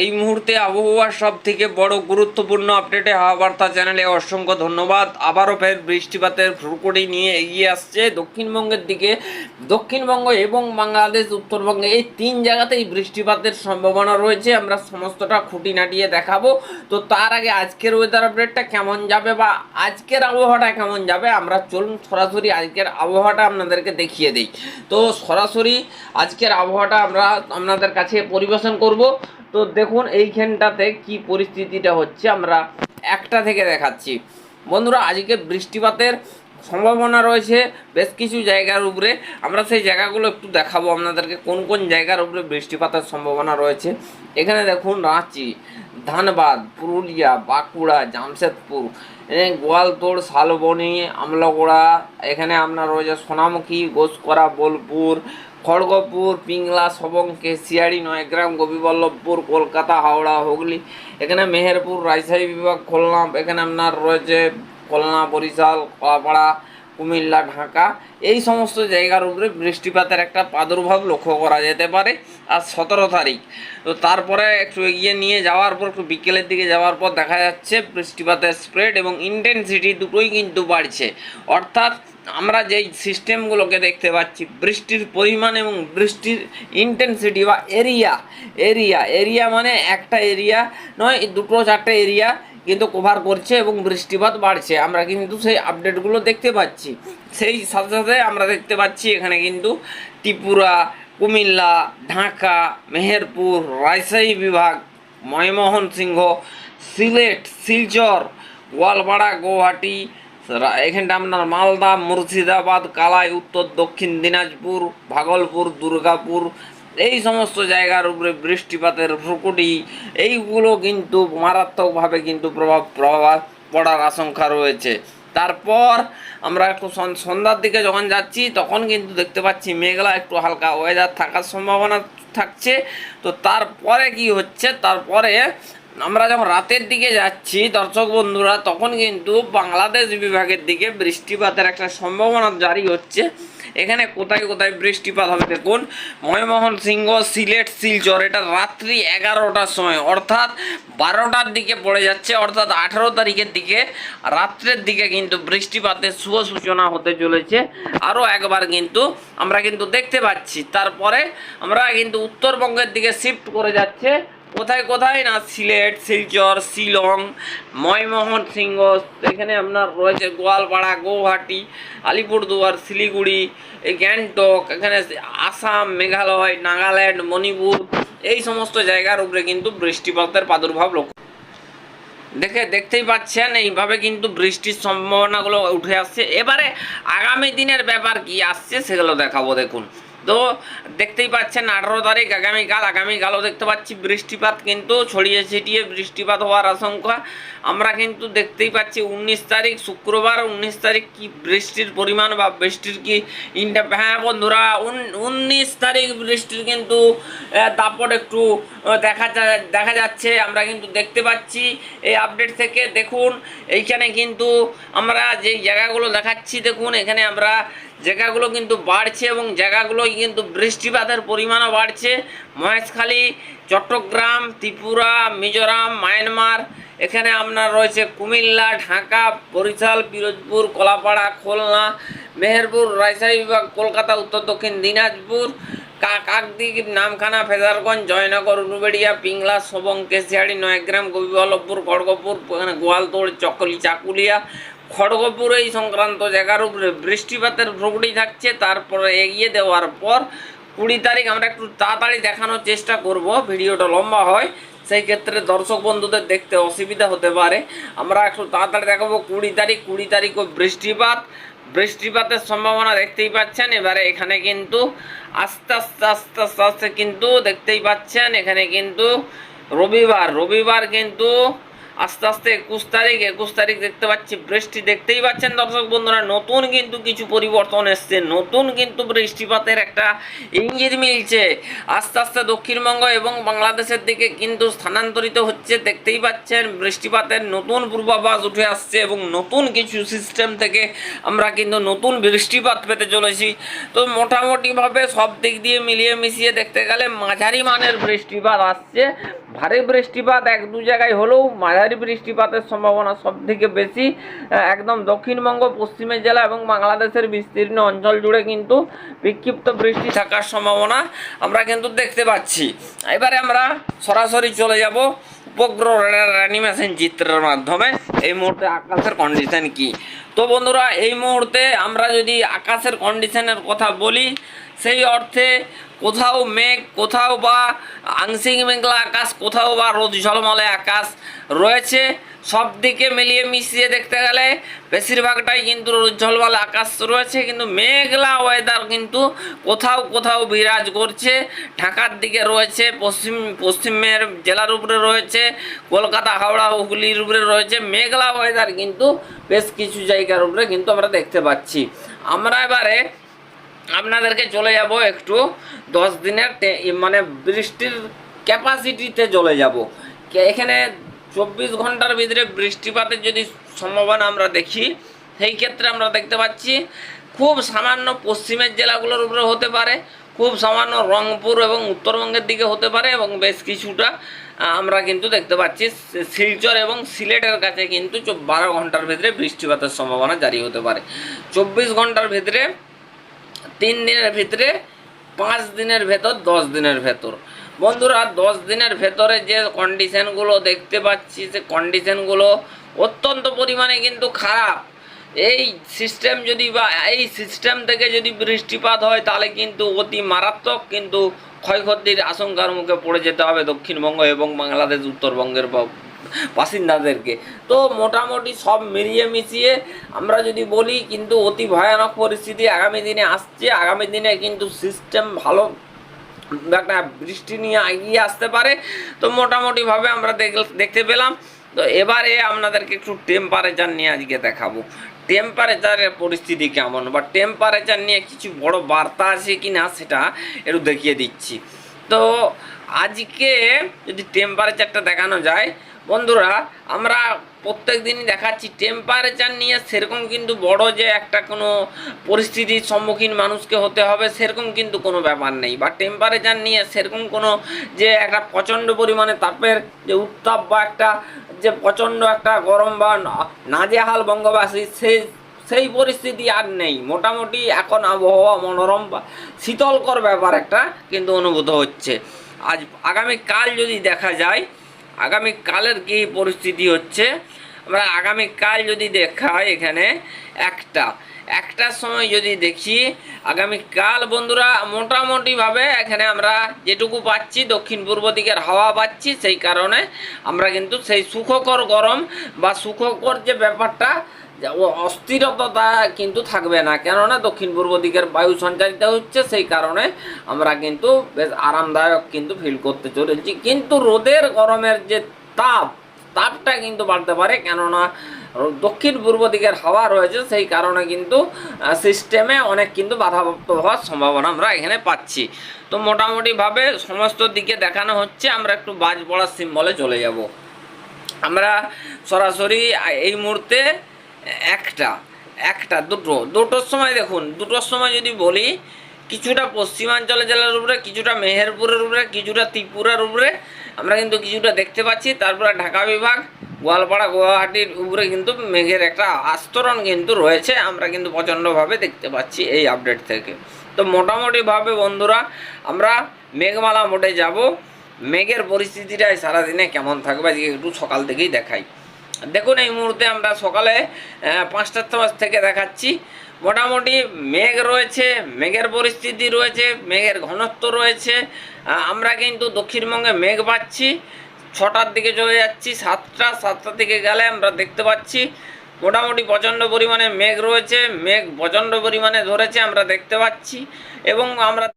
এই মুহূর্তে আবহাওয়ার সব থেকে বড় গুরুত্বপূর্ণ আপডেটে হাওয়া বার্তা চ্যানেলে অসংখ্য ধন্যবাদ। আবারও ফের বৃষ্টিপাতের ভ্রুকুটি নিয়ে এগিয়ে আসছে দক্ষিণবঙ্গের দিকে। দক্ষিণবঙ্গ এবং বাংলাদেশ, উত্তরবঙ্গে এই তিন জায়গাতেই বৃষ্টিপাতের সম্ভাবনা রয়েছে। আমরা সমস্তটা খুঁটি নাটিয়ে দেখাবো। তো তার আগে আজকের ওয়েদার আপডেটটা কেমন যাবে বা আজকের আবহাওয়াটা কেমন যাবে, আমরা চলুন সরাসরি আজকের আবহাওয়াটা আপনাদেরকে দেখিয়ে দিই। তো সরাসরি আজকের আবহাওয়াটা আমরা আপনাদের কাছে পরিবেশন করব। তো দেখুন এইখানটাতে কি পরিস্থিতিটা হচ্ছে, আমরা একটা থেকে দেখাচ্ছি। বন্ধুরা, আজকে বৃষ্টিপাতের সম্ভাবনা রয়েছে বেশ কিছু জায়গার উপরে। আমরা সেই জায়গাগুলো একটু দেখাবো আপনাদেরকে, কোন কোন জায়গার উপরে বৃষ্টিপাতের সম্ভাবনা রয়েছে। এখানে দেখুন রাঁচি। ধানবাদ, পুরুলিয়া, বাঁকুড়া, জামশেদপুর। গোয়ালতোড় শালবনি, আমলাগোড়া, এখানে আপনার রয়েছে সোনামুখী, গোসকরা, বোলপুর, খড়গপুর, পিংলা সবং কেশিয়াড়ি নয়গ্রাম, গোপীবল্লভপুর, কলকাতা, হাওড়া, হুগলি, এখানে মেহেরপুর, রাজশাহী বিভাগ, খুলনা, এখানে আপনার রয়েছে খুলনা, বরিশাল, কলাপাড়া কুমিল্লা, ঢাকা, এই সমস্ত জায়গার উপরে বৃষ্টিপাতের একটা প্রাদুর্ভাব লক্ষ্য করা যেতে পারে আর সতেরো তারিখ। তো তারপরে একটু এগিয়ে নিয়ে যাওয়ার পর, একটু বিকেলের দিকে যাওয়ার পর দেখা যাচ্ছে বৃষ্টিপাতের স্প্রেড এবং ইন্টেন্সিটি দুটোই কিন্তু বাড়ছে। অর্থাৎ আমরা যেই সিস্টেমগুলোকে দেখতে পাচ্ছি, বৃষ্টির পরিমাণ এবং বৃষ্টির ইন্টেন্সিটি বা এরিয়া এরিয়া এরিয়া মানে একটা এরিয়া নয়, দুটো চারটে এরিয়া কিন্তু কভার করছে এবং বৃষ্টিপাত বাড়ছে। আমরা কিন্তু সেই আপডেটগুলো দেখতে পাচ্ছি। সেই সাথে সাথে আমরা দেখতে পাচ্ছি এখানে কিন্তু ত্রিপুরা, কুমিল্লা, ঢাকা, মেহেরপুর, রাজশাহী বিভাগ ময়মোহন সিংহ সিলেট, শিলচর, গোয়ালপাড়া, গুয়াহাটি এখানটা আপনার মালদা, মুর্শিদাবাদ, কালাই, উত্তর, দক্ষিণ দিনাজপুর, ভাগলপুর, দুর্গাপুর এই সমস্ত জায়গার উপরে বৃষ্টিপাতের ভ্রুকুটি এইগুলো কিন্তু মারাত্মকভাবে কিন্তু প্রভাব প্রভাব পড়ার আশঙ্কা রয়েছে। তারপর আমরা একটু সন- সন্ধ্যার দিকে যখন যাচ্ছি, তখন কিন্তু দেখতে পাচ্ছি মেঘলা একটু হালকা ওয়েদার থাকার সম্ভাবনা থাকছে। তো তারপরে কি হচ্ছে? তারপরে আমরা যখন রাতের দিকে যাচ্ছি, দর্শক বন্ধুরা, তখন কিন্তু বাংলাদেশ বিভাগের দিকে বৃষ্টিপাতের একটা সম্ভাবনা জারি হচ্ছে। এখানে কোথায় কোথায় বৃষ্টিপাত হবে দেখুন ময়মোহন সিংহ সিলেট, শিলচর, এটা রাত্রি এগারোটার সময়। অর্থাৎ বারোটার দিকে পড়ে যাচ্ছে, অর্থাৎ আঠারো তারিখের দিকে, রাত্রের দিকে কিন্তু বৃষ্টিপাতের শুভ সূচনা হতে চলেছে। আরও একবার কিন্তু আমরা কিন্তু দেখতে পাচ্ছি। তারপরে আমরা কিন্তু উত্তরবঙ্গের দিকে শিফট করে যাচ্ছে। কোথায় কোথায়? না, সিলেট, শিলচর, শিলং ময়মোহন সিংহ এখানে আপনার রয়েছে গোয়ালপাড়া, গৌহাটি, আলিপুরদুয়ার, শিলিগুড়ি গ্যাংটক, এখানে আসাম, মেঘালয়, নাগাল্যান্ড, মণিপুর, এই সমস্ত জায়গার উপরে কিন্তু বৃষ্টিপাতের প্রাদুর্ভাব লক্ষ্য দেখে, দেখতেই পাচ্ছেন, এইভাবে কিন্তু বৃষ্টির সম্ভাবনাগুলো উঠে আসছে। এবারে আগামী দিনের ব্যাপার কি আসছে সেগুলো দেখাবো, দেখুন। তো দেখতেই পাচ্ছেন আঠারো তারিখ, আগামীকাল, আগামীকালও দেখতে পাচ্ছি বৃষ্টিপাত কিন্তু ছড়িয়ে ছিটিয়ে বৃষ্টিপাত হওয়ার আশঙ্কা। আমরা কিন্তু দেখতেই পাচ্ছি উনিশ তারিখ, শুক্রবার, উনিশ তারিখ কি বৃষ্টির পরিমাণ বা বৃষ্টির কি ইন্টা হ্যাঁ বন্ধুরা, উন- উনিশ তারিখ বৃষ্টির কিন্তু দাপট একটু দেখা যা- দেখা যাচ্ছে। আমরা কিন্তু দেখতে পাচ্ছি এই আপডেট থেকে। দেখুন, এইখানে কিন্তু আমরা যেই জায়গাগুলো দেখাচ্ছি, দেখুন, এখানে আমরা জায়গাগুলো কিন্তু বাড়ছে এবং জায়গাগুলো কিন্তু বৃষ্টিপাতের পরিমাণও বাড়ছে। মহেশখালী, চট্টগ্রাম, ত্রিপুরা, মিজোরাম, মায়ানমার, এখানে আপনার রয়েছে কুমিল্লা, ঢাকা, বরিশাল, পিরোজপুর, কলাপাড়া, খুলনা, মেহেরপুর, রাজশাহী বিভাগ, কলকাতা, উত্তর দক্ষিণ দিনাজপুর কাকদ্বীপ, নামখানা, ফেজারগঞ্জ, জয়নগর, উলুবেড়িয়া, পিংলা, সবং, কেশিয়াড়ি, নয়গ্রাম গোপীবল্লভপুর খড়গপুর এখানে গোয়ালতোড়, চকলি, চাকুলিয়া খড়গপুর এই সংক্রান্ত জায়গার উপরে বৃষ্টিপাতের ভ্রুকুটি থাকছে, তারপরে এগিয়ে দেওয়ার পর কুড়ি তারিখ আমরা একটু তাড়াতাড়ি দেখানোর চেষ্টা করব, ভিডিওটা লম্বা হয়, সেই ক্ষেত্রে দর্শক বন্ধুদের দেখতে অসুবিধা হতে পারে। আমরা একটু তাড়াতাড়ি দেখাবো কুড়ি তারিখ, কুড়ি তারিখও বৃষ্টিপাত। বৃষ্টিপাতের সম্ভাবনা দেখতেই পাচ্ছেন, এবারে এখানে কিন্তু আস্তে আস্তে আস্তে আস্তে আস্তে কিন্তু দেখতেই পাচ্ছেন, এখানে কিন্তু রবিবার রবিবার কিন্তু আস্তে আস্তে একুশ তারিখ একুশ তারিখ দেখতে পাচ্ছি, বৃষ্টি দেখতেই পাচ্ছেন দর্শক বন্ধুরা। নতুন কিন্তু কিছু পরিবর্তন এসছে, নতুন কিন্তু বৃষ্টিপাতের একটা ইঙ্গিত মিলছে। আস্তে আস্তে দক্ষিণবঙ্গ এবং বাংলাদেশের দিকে কিন্তু স্থানান্তরিত হচ্ছে, দেখতেই পাচ্ছেন বৃষ্টিপাতের নতুন পূর্বাভাস উঠে আসছে এবং নতুন কিছু সিস্টেম থেকে আমরা কিন্তু নতুন বৃষ্টিপাত পেতে চলেছি। তো মোটামুটিভাবে সব দিক দিয়ে মিলিয়ে মিশিয়ে দেখতে গেলে মাঝারি মানের বৃষ্টিপাত আসছে। ভারী বৃষ্টিপাত এক দু জায়গায় হলেও মাঝারি বৃষ্টিপাতের সম্ভাবনা সব থেকে বেশি একদম দক্ষিণবঙ্গ, পশ্চিমের জেলা এবং বাংলাদেশের বিস্তীর্ণ অঞ্চল জুড়ে কিন্তু বিক্ষিপ্ত বৃষ্টি থাকার সম্ভাবনা আমরা কিন্তু দেখতে পাচ্ছি। এবারে আমরা সরাসরি চলে যাব উপগ্রহ অ্যানিমেশন চিত্রের মাধ্যমে। এই মুহূর্তে আকাশের কন্ডিশন কি? তো বন্ধুরা, এই মুহূর্তে আমরা যদি আকাশের কন্ডিশনের কথা বলি, সেই অর্থে কোথাও মেঘ, কোথাও বা আংশিক মেঘলা আকাশ, কোথাও বা রোদ ঝলমলে আকাশ রয়েছে। সব দিকে মিলিয়ে মিশিয়ে দেখতে গেলে বেশিরভাগটাই কিন্তু ঝলমলে আকাশ রয়েছে কিন্তু মেঘলা ওয়েদার কিন্তু কোথাও কোথাও বিরাজ করছে। ঢাকার দিকে রয়েছে, পশ্চিম, পশ্চিমের জেলার উপরে রয়েছে, কলকাতা, হাওড়া, হুগলির উপরে রয়েছে। মেঘলা ওয়েদার কিন্তু বেশ কিছু জায়গার উপরে কিন্তু আমরা দেখতে পাচ্ছি। আমরা এবারে আপনাদেরকে চলে যাব একটু দশ দিনের মানে বৃষ্টির ক্যাপাসিটিতে চলে যাব। এখানে চব্বিশ ঘণ্টার ভিতরে বৃষ্টিপাতের যদি সম্ভাবনা আমরা দেখি, সেই ক্ষেত্রে আমরা দেখতে পাচ্ছি খুব সামান্য পশ্চিমের জেলাগুলোর উপরে হতে পারে, খুব সামান্য রংপুর এবং উত্তরবঙ্গের দিকে হতে পারে এবং বেশ কিছুটা আমরা কিন্তু দেখতে পাচ্ছি শিলচর এবং সিলেটের কাছে কিন্তু বারো ঘণ্টার ভিতরে বৃষ্টিপাতের সম্ভাবনা জারি হতে পারে। চব্বিশ ঘণ্টার ভিতরে তিন দিনের ভিতরে পাঁচ দিনের ভেতর দশ দিনের ভেতর। বন্ধুরা, দশ দিনের ভেতরে যে কন্ডিশনগুলো দেখতে পাচ্ছি, সে কন্ডিশনগুলো অত্যন্ত পরিমাণে কিন্তু খারাপ। এই সিস্টেম যদি বা এই সিস্টেম থেকে যদি বৃষ্টিপাত হয়, তাহলে কিন্তু অতি মারাত্মক কিন্তু ক্ষয়ক্ষতির আশঙ্কার মুখে পড়ে যেতে হবে দক্ষিণবঙ্গ এবং বাংলাদেশ উত্তরবঙ্গের বাসিন্দাদেরকে। তো মোটামুটি সব মিলিয়ে মিশিয়ে আমরা যদি বলি, কিন্তু অতি ভয়ানক পরিস্থিতি আগামী দিনে আসছে। আগামী দিনে কিন্তু সিস্টেম ভালো একটা বৃষ্টি নিয়ে এগিয়ে আসতে পারে। তো মোটামুটিভাবে আমরা দেখ- দেখতে পেলাম। তো এবারে আপনাদেরকে একটু টেম্পারেচার নিয়ে আজকে দেখাবো। টেম্পারেচারের পরিস্থিতি কেমন? বা টেম্পারেচার নিয়ে কিছু বড় বার্তা আছে কি না সেটা একটু দেখিয়ে দিচ্ছি। তো আজকে যদি টেম্পারেচারটা দেখানো যায়, বন্ধুরা, আমরা প্রত্যেক দিনই দেখাচ্ছি। টেম্পারেচার নিয়ে সেরকম কিন্তু বড় যে একটা কোনো পরিস্থিতির সম্মুখীন মানুষকে হতে হবে, সেরকম কিন্তু কোনো ব্যাপার নেই। বা টেম্পারেচার নিয়ে সেরকম কোনো যে একটা প্রচণ্ড পরিমাণে তাপের যে উত্তাপ বা একটা যে প্রচণ্ড একটা গরম বা নাজেহাল বঙ্গবাসী, সেই সেই পরিস্থিতি আর নেই। মোটামুটি এখন আবহাওয়া মনোরম বা শীতলকর ব্যাপার একটা কিন্তু অনুভূত হচ্ছে। আজ আগামী কাল যদি দেখা যায় আগামী কালের কি পরিস্থিতি হচ্ছে? আমরা আগামীকাল যদি হয় এখানে একটা একটার সময় যদি দেখি, আগামীকাল বন্ধুরা মোটামুটিভাবে এখানে আমরা যেটুকু পাচ্ছি দক্ষিণ পূর্ব দিকের হাওয়া পাচ্ছি, সেই কারণে আমরা কিন্তু সেই সুখকর গরম বা সুখকর যে ব্যাপারটা অস্থিরতা কিন্তু থাকবে না। কেননা দক্ষিণ পূর্ব দিকের বায়ু সঞ্চারিত হচ্ছে, সেই কারণে আমরা কিন্তু বেশ আরামদায়ক কিন্তু ফিল করতে চলেছি। কিন্তু রোদের গরমের যে তাপ, তাপটা কিন্তু বাড়তে পারে। কেননা দক্ষিণ পূর্ব দিকের হাওয়া রয়েছে, সেই কারণে কিন্তু সিস্টেমে অনেক কিন্তু বাধাপ্রাপ্ত হওয়ার সম্ভাবনা আমরা এখানে পাচ্ছি। তো মোটামুটিভাবে সমস্ত দিকে দেখানো হচ্ছে, আমরা একটু বাজ পড়ার সিম্বলে চলে যাব। আমরা সরাসরি এই মুহূর্তে একটা একটা, দুটো। দুটোর সময় দেখুন, দুটোর সময় যদি বলি, কিছুটা পশ্চিমাঞ্চলে জেলার উপরে, কিছুটা মেহেরপুরের উপরে, কিছুটা ত্রিপুরার উপরে, আমরা কিন্তু কিছুটা দেখতে পাচ্ছি। তারপরে ঢাকা বিভাগ, গোয়ালপাড়া, গুয়াহাটির উপরে কিন্তু মেঘের একটা আস্তরণ কিন্তু রয়েছে। আমরা কিন্তু প্রচণ্ডভাবে দেখতে পাচ্ছি এই আপডেট থেকে। তো মোটামুটিভাবে বন্ধুরা, আমরা মেঘমালা মোটে যাব। মেঘের পরিস্থিতিটাই সারাদিনে কেমন থাকবে? আজকে একটু সকাল থেকেই দেখাই। দেখুন, এই মুহূর্তে আমরা সকালে পাঁচটার সময় থেকে দেখাচ্ছি। মোটামুটি মেঘ রয়েছে, মেঘের পরিস্থিতি রয়েছে, মেঘের ঘনত্ব রয়েছে। আমরা কিন্তু দক্ষিণবঙ্গে মেঘ পাচ্ছি। ছটার দিকে চলে যাচ্ছি, সাতটা সাতটার দিকে গেলে আমরা দেখতে পাচ্ছি মোটামুটি প্রচণ্ড পরিমাণে মেঘ রয়েছে, মেঘ প্রচণ্ড পরিমাণে ধরেছে, আমরা দেখতে পাচ্ছি। এবং আমরা